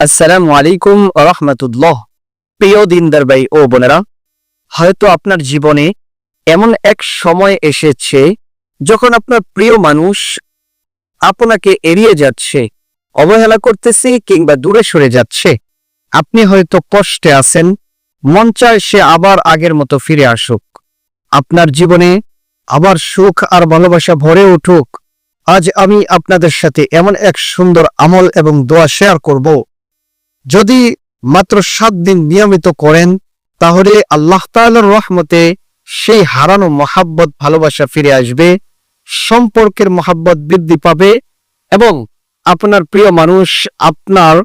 আসসালামু আলাইকুম রহমতুল্লাহ। প্রিয় দিনদার ভাই ও বোনেরা, হয়তো আপনার জীবনে এমন এক সময় এসেছে যখন আপনার প্রিয় মানুষ আপনাকে এড়িয়ে যাচ্ছে, অবহেলা করতেছে কিংবা দূরে সরে যাচ্ছে। আপনি হয়তো কষ্টে আছেন, মন চায় সে আবার আগের মতো ফিরে আসুক। আপনার জীবনে আবার সুখ আর ভালোবাসা ভরে উঠুক। আজ আমি আপনাদের সাথে এমন এক সুন্দর আমল এবং দোয়া শেয়ার করব। যদি মাত্র সাত দিন নিয়মিত করেন, তাহলে আল্লাহ তাআলার রহমতে সেই হারানো মহাব্বত, ভালোবাসা ফিরে আসবে, সম্পর্কের মহাব্বত বৃদ্ধি পাবে এবং আপনার প্রিয় মানুষ আপনার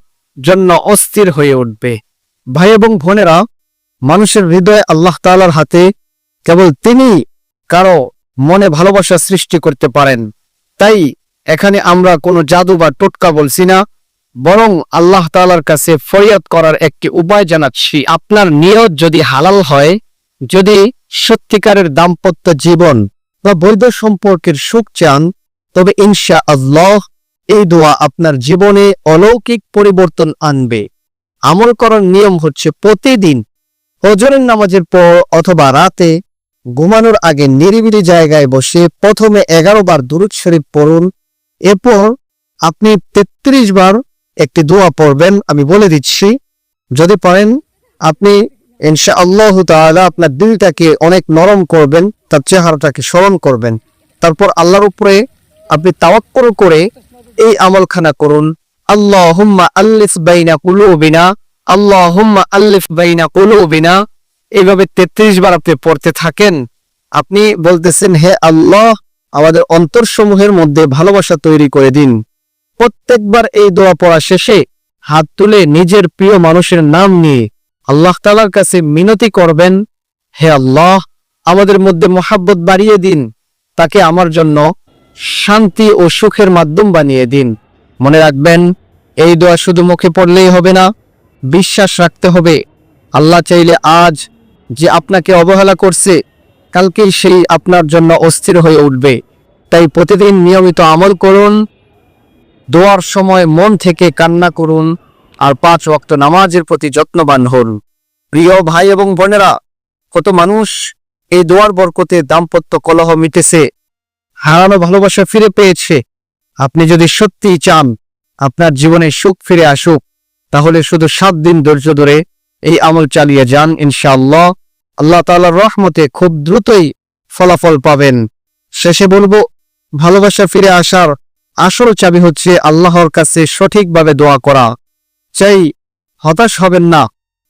জন্য অস্থির হয়ে উঠবে। ভাই এবং বোনেরা, মানুষের হৃদয়ে আল্লাহ তাআলার হাতে, কেবল তিনি কারও মনে ভালোবাসা সৃষ্টি করতে পারেন। তাই এখানে আমরা কোনো জাদু বা টোটকা বলছি না। বরং আল্লাহ তালার কাছে ফরিয়াদ করার একটি উপায় জানাচ্ছি। আপনার নিয়ত যদি হালাল হয়, যদি সত্যিকারের দাম্পত্য জীবন বা বৈধ সম্পর্কের সুখ চান, তবে ইনশা আল্লাহ এই দোয়া আপনার জীবনে অলৌকিক পরিবর্তন আনবে। আমল করার নিয়ম হচ্ছে প্রতিদিন হজরের নামাজের পর অথবা রাতে ঘুমানোর আগে নিরিবিলি জায়গায় বসে প্রথমে এগারো বার দুরুদ শরীফ পড়ুন। এরপর আপনি তেত্রিশ বার একটি দোয়া পড়বেন, আমি বলে দিচ্ছি, যদি পারেন আপনি ইনশা আল্লাহ তাআলা আপনার দিলটাকে অনেক নরম করবেন, তার চেহারাটাকে স্মরণ করবেন। তারপর আল্লাহর উপরে আপনি তাওয়াক্কুল করে এই আমলখানা করুন। আল্লাহুম্মা আল্লিফ বাইনা কুলুবিনা, আল্লাহুম্মা আল্লিফ বাইনা কুলুবিনা। এইভাবে তেত্রিশ বার আপনি পড়তে থাকেন, আপনি বলতেছেন, হে আল্লাহ, আমাদের অন্তরসমূহের মধ্যে ভালোবাসা তৈরি করে দিন। প্রত্যেকবার এই দোয়া পড়া শেষে হাত তুলে নিজের প্রিয় মানুষের নাম নিয়ে আল্লাহ তালার কাছে মিনতি করবেন, হে আল্লাহ, আমাদের মধ্যে মোহাব্বত বাড়িয়ে দিন। তাকে আমার জন্য শান্তি ও সুখের মাধ্যম বানিয়ে দিন। মনে রাখবেন, এই দোয়া শুধু মুখে পড়লেই হবে না, বিশ্বাস রাখতে হবে। আল্লাহ চাইলে আজ যে আপনাকে অবহেলা করছে, কালকেই সেই আপনার জন্য অস্থির হয়ে উঠবে। তাই প্রতিদিন নিয়মিত আমল করুন দোয়ার সময় মন থেকে কান্না করুন আর পাঁচ ওয়াক্ত নামাজের প্রতি যত্নবান হন। প্রিয় ভাই এবং বোনেরা, কত মানুষ এই দোয়ার বরকতে দাম্পত্য কলহ মিটেছে, হারানো ভালোবাসা ফিরে পেয়েছে। আপনি যদি সত্যিই চান আপনার জীবনে সুখ ফিরে আসুক, তাহলে শুধু সাত দিন ধৈর্য ধরে এই আমল চালিয়ে যান ইনশাআল্লাহ। আল্লাহ তাআলার রহমতে খুব দ্রুতই ফলাফল পাবেন। শেষে বলব, ভালোবাসা ফিরে আসার আসল চাবি হচ্ছে আল্লাহর কাছে সঠিকভাবে দোয়া করা। চাই, হতাশ হবেন না।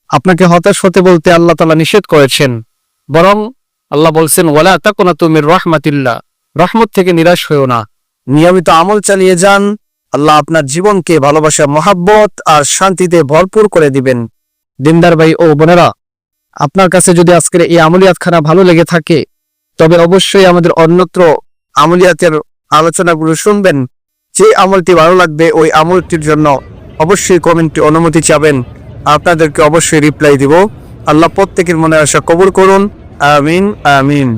আপনাকে হতাশ হতে বলতে আল্লাহ তালা নিষেধ করেছেন। বরং আল্লাহ বলছেন, ওয়ালা তাকুনা তুমি রহমাতিল্লাহ। রহমত থেকে নিরাশ হয়েও না। নিয়মিত আমল চালিয়ে যান। আল্লাহ আপনার জীবনকে ভালোবাসা, মহাব্বত আর শান্তিতে ভরপুর করে দিবেন। দিনদার ভাই ও বোনেরা, আপনার কাছে যদি আজকের এই আমলিয়াতখানা ভালো লেগে থাকে, তবে অবশ্যই আমাদের অন্যত্র আমলিয়াতের আলোচনাগুলো শুনবেন। যে আমলটি ভালো লাগবে, ওই আমলটির জন্য অবশ্যই কমেন্টে অনুমতি চাবেন। আপনাদেরকে অবশ্যই রিপ্লাই দিব। আল্লাহ প্রত্যেকের মনে আশা কবর করুন। আমিন আমিন।